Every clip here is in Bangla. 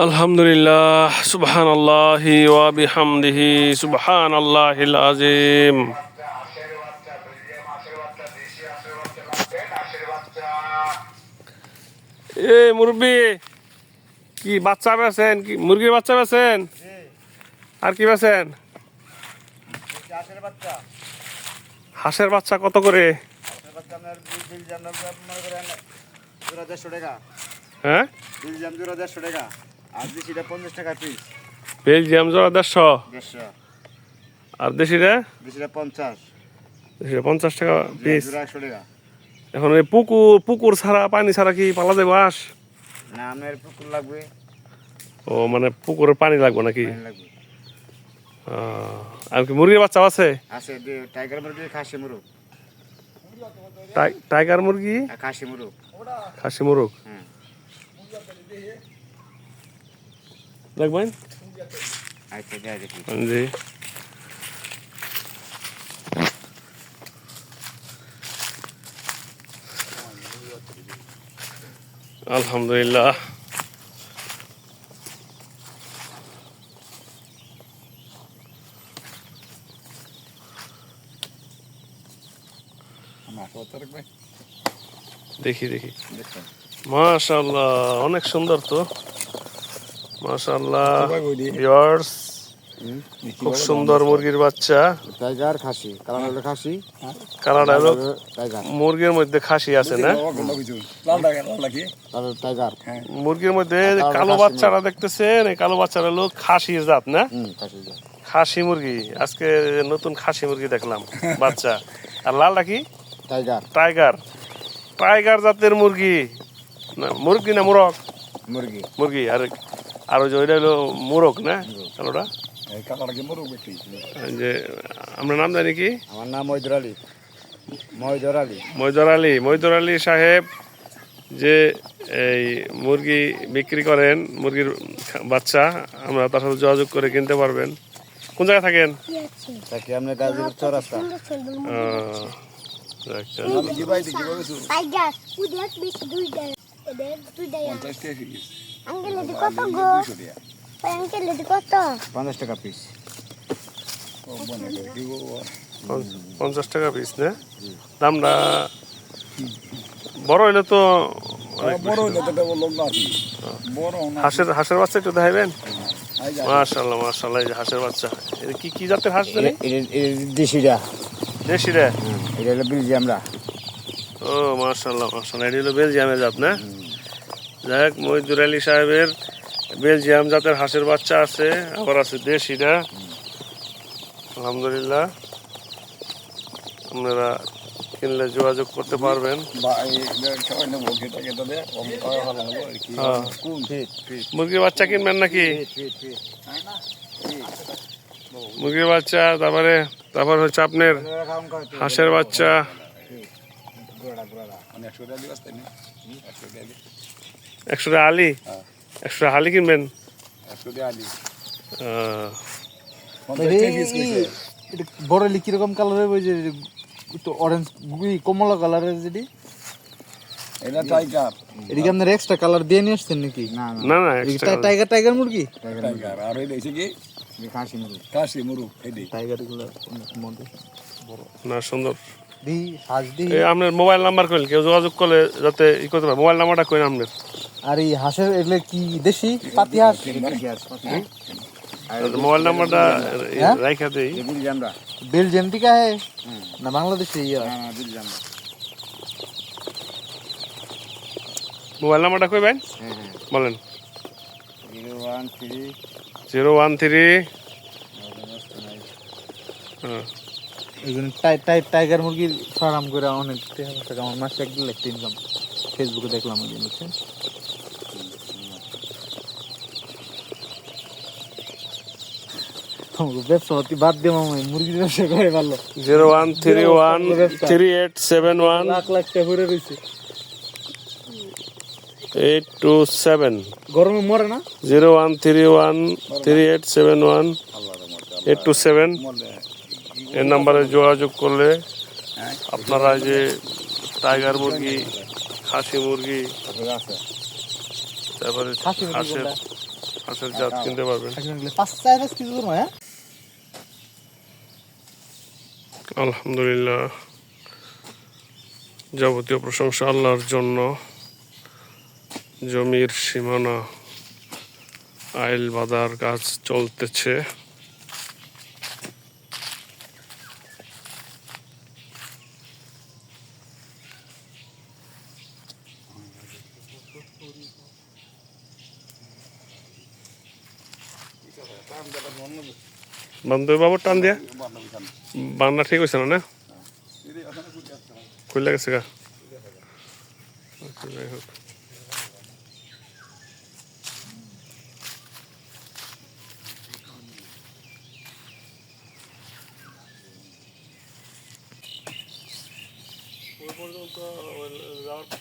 আলহামদুলিল্লাহ সুবহান আল্লাহ ওয়া বিহামদিহি সুবহান আল্লাহিল আজিম এ মুরব্বি কি বাচ্চা বেছেন কি মুরগির বাচ্চা বেছেন আর কি বেছেন হাঁসের বাচ্চা কত করে মনে হ্যাঁ টাকা আর দেশিটা পঞ্চাশ টাকা পিস বেলজিয়াম জোড়া দেড়শো। দেড়শো। আর দেশিরা দেশিটা পঞ্চাশ। পঞ্চাশ টাকা পিস একশো টাকা। এখন এই পুকুর পুকুর ছাড়া পানি ছাড়া কি পালা যাব না আপনার পুকুর লাগবে। ও মানে পুকুরের পানি লাগবে নাকি? লাগবে। আর কি মুরগির বাচ্চা আছে? আছে টাইগার মুরগি খাসি মুরগ। টাই- টাইগার মুরগি? খাসি মুরগ। খাসি মুরগ। দেখি জি আলহামদুলিল্লাহ দেখি দেখি। দেখুন। মাশাআল্লাহ অনেক সুন্দর তো। মাশাআল্লাহ ভিউয়ার্স খুব সুন্দর মুরগির বাচ্চা। টাইগার খাসি কালার হলো খাসি। কালারটা হলো মুরগির মধ্যে খাসি আছে না? টাইগার মুরগির মধ্যে কালো খাসি বাচ্চারা দেখতেছেন এই কালো বাচ্চারা হলো খাসির জাত না? খাসি মুরগি। আজকে নতুন খাসি মুরগি দেখলাম বাচ্চা। আর লালটা কি? টাইগার টাইগার টাইগার জাতের মুরগি। না মুরগি না মোরগ? মুরগি। মুরগি আর আর ওই যে ওইটা হলো মোরগ না? কালোটা? যে আমরা নাম জানি কি? আমার নাম মহিদুর আলী। মহিদুর আলী। মৈদর আলী। মৈদর আলী সাহেব যে এই মুরগি বিক্রি করেন মুরগির বাচ্চা আমরা তার সাথে যোগাযোগ করে কিনতে পারবেন। কোন জায়গায় থাকেন? তাকে আপনার গাজীপুর চৌরাস্তা। আহ, আঙ্কেল এদি কত গো? ওই আঙ্কেল এদি কত? পঞ্চাশ টাকা পিস পঞ্চাশ টাকা পিস না? দামটা বড় হইলে তো হাঁসের হাঁসের বাচ্চা একটু দেখাইবেন মাশাল্লাহ মাশাল্লাহ এই যে হাঁসের বাচ্চা। এটা কি কি জাতের হাঁস জানি? দেশিটা দেশি রে এটা হলো বেলজিয়ামরা। ও মার্শাল্লাহ মার্শাল্লাহ এটি হলো বেলজিয়ামের জাত না? যাই হোক মহিদুর আলী সাহেবের বেলজিয়াম জাতের হাঁসের বাচ্চা আছে আবার আছে দেশিরা আলহামদুলিল্লাহ। আপনারা কিনলে যোগাযোগ করতে পারবেন। হ্যাঁ। মুরগির বাচ্চা কিনবেন নাকি? মুরগির বাচ্চা তারপরে তারপর হচ্ছে আপনার হাঁসের বাচ্চা। একশো টাকা আলি একশো টাকা আলি কিনবেন বড় হলে কীরকম কালারের ওই যে অরেঞ্জ কমলা কালারের যেটি? এটা টাইগার এদিকে আপনার এক্সট্রা কালার দিয়ে নিয়ে আসছেন নাকি? না না। টাইগার টাইগার মুরগি? টাইগার টাইগার আর এটা হচ্ছে কি? মুরগি, খাসি কাশি মুরু এটি টাইগারগুলো অনেক মধ্যে না সুন্দর। দি হাঁস দি। আপনার মোবাইল নাম্বার কইল কেউ যোগাযোগ করলে যাতে ই করতে পারে। মোবাইল নাম্বারটা কইন আপনার। আর এই হাঁসের এগুলো কি দেশি? পাতি হাঁস? মোবাইল নাম্বারটা হ্যাঁ? রাইখা দেই। বেলজিয়াম থেকে আহে? না বাংলাদেশে ইয়া বেলজিয়ামরা মোবাইল নাম্বারটা কইবেন হ্যাঁ হ্যাঁ। বলেন। Zero one three. Zero one three. হ্যাঁ, এইগুলো টাই টাই টাইগার মুরগির ফার্ম করে অনেক আমার মাসে এক লাখ ইনকাম ফেসবুকে দেখলাম বুঝছেন? ব্যবসা পাতি বাদ দিয়ে মামা মুরগির ব্যবসা করে ভালো। Zero one three one three eight seven one lakh lakh টাকা ঘুরে রয়েছে এইট টু সেভেন। গরমে মরে না? Zero one three one three eight seven one eight two seven. এই নাম্বারে যোগাযোগ করলে আপনারা যে টাইগার মুরগি খাসি মুরগি তারপরে হাঁসের হাঁসের জাত কিনতে পারবেন। পাঁচ চার কেজি হ্যাঁ? আলহামদুলিল্লাহ। যাবতীয় প্রশংসা আল্লাহর জন্য। জমির সীমানা আইল বাঁধার কাজ চলতেছে। বান্ধবী বাবু টান দিয়া। বান্না ঠিক হয়েছে না না? খুললে গেছে গা যাই হোক।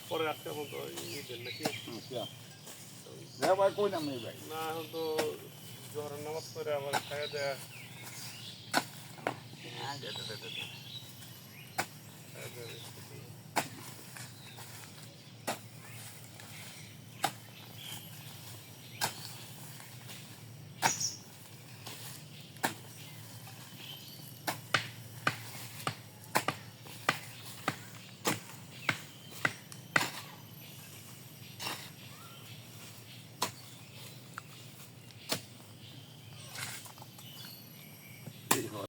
পরে আজকে মতো নাকি না, এখন তো জোহরের নামাজ পড়ে আবার খাইয়া দেয়া। Ayan.